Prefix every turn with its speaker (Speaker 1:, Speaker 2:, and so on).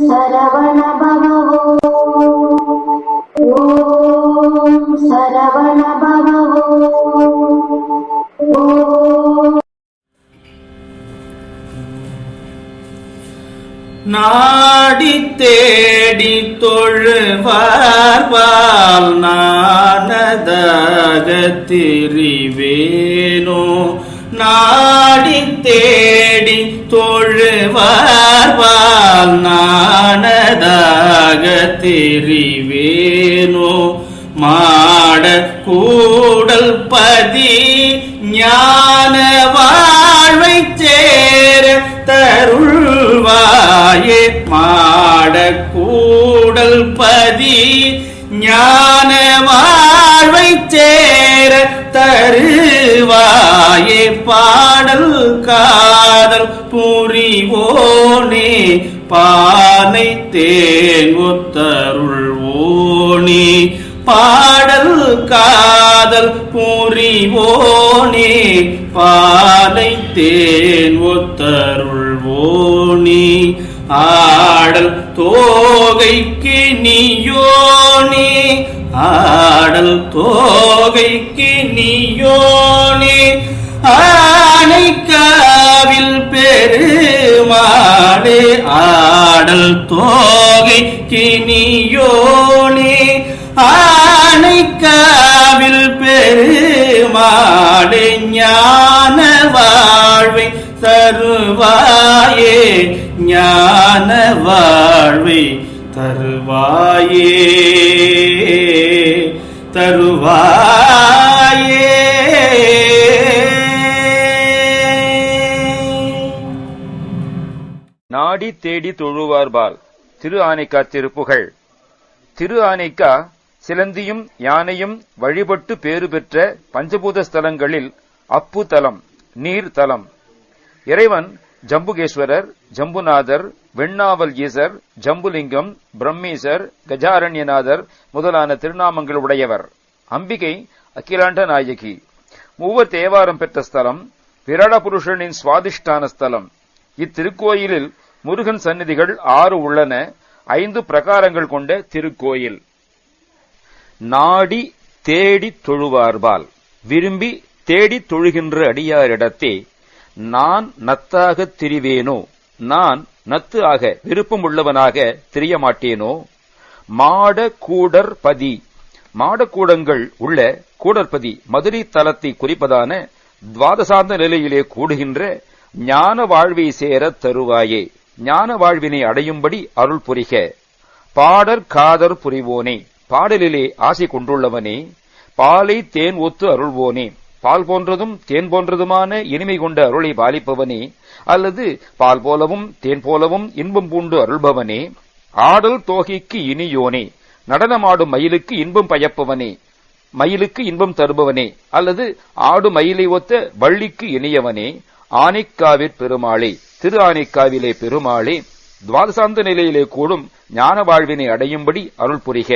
Speaker 1: சரவண பவோ ஓம் சரவண பவோ
Speaker 2: நாடி தேடி தொழுவார்பால் நானதாக திரிவேனோ நாடி தேடி தொழுவார் தொழுவார்பால் நானதாக தெரிவேனோ மாட கூடல் பதி ஞான வாழ்வை சேர தருள்வாயே. மாட கூடல் பதி ஞான வாழ்வை சேர தருவாயே பாடல் கா புரிவோனே பானை தேன் ஒத்தருள்வோனே. பாடல் காதல் புரிவோனே பானை தேன் ஒத்தருள்வோனே. ஆடல் தோகைக்கு நீயோனே ஆடல் தோகைக்கு நீயோனே. ஆனைக்கா ஆனைக்காவில் பெருமாளே ஆடல் தோகைக்கு நீயோனே ஆனைக்காவில் பெருமாளே ஞான வாழ்வை தருவாயே. ஞான வாழ்வை தருவாயே. தருவாய்.
Speaker 3: தேடி தொழுவார்பால் திரு ஆனைக்கா திருப்புகழ். திரு ஆனைக்கா சிலந்தியும் யானையும் வழிபட்டு பேறு பெற்ற பஞ்சபூத ஸ்தலங்களில் அப்பு தலம் நீர் தலம். இறைவன் ஜம்புகேஸ்வரர் ஜம்புநாதர் வெண்ணாவல் ஈசர் ஜம்புலிங்கம் பிரம்மீசர் கஜாரண்யநாதர் முதலான திருநாமங்கள் உடையவர் அம்பிகை அகிலாண்ட நாயகி. மூவர் தேவாரம் பெற்ற ஸ்தலம் விராட புருஷனின் சுவாதிஷ்டான ஸ்தலம். இத்திருக்கோயிலில் முருகன் சந்நிதிகள் ஆறு உள்ளன. ஐந்து பிரகாரங்கள் கொண்ட திருக்கோயில். நாடி தேடி தொழுவார்பால். விரும்பி தேடி தொழுகின்ற அடியாரிடத்தே நான் நத்தாகத் திரிவேனோ? நான் நத்து ஆக விருப்பமுள்ளவனாக திரிய மாட்டேனோ மாட மாடக்கூடங்கள் உள்ள கூடற்பதி மதுரை தலத்தை குறிப்பதான துவாதசாந்த நிலையிலே கூடுகின்ற ஞான வாழ்வை சேரத் தருவாயே. ஞான வாழ்வினை அடையும்படி அருள் புரிக. பாடற் காதர் புரிவோனே. பாடலிலே ஆசை கொண்டுள்ளவனே. பாலை தேன் ஒத்து அருள்வோனே. பால் போன்றதும் தேன் போன்றதுமான இனிமை கொண்ட அருளை பாலிப்பவனே. அல்லது பால் போலவும் தேன் போலவும் இன்பம் பூண்டு அருள்பவனே. ஆடல் தோகைக்கு இனியோனே. நடனமாடும் மயிலுக்கு இன்பம் பயப்பவனே. மயிலுக்கு இன்பம் தருபவனே. அல்லது ஆடு மயிலை ஒத்த வள்ளிக்கு இனியவனே. ஆனைக்காவிற் பெருமாளே. திரு ஆனைக்காவிலே பெருமாளே துவாதசாந்த நிலையிலே கூடும் ஞான வாழ்வினை அடையும்படி அருள் புரிக.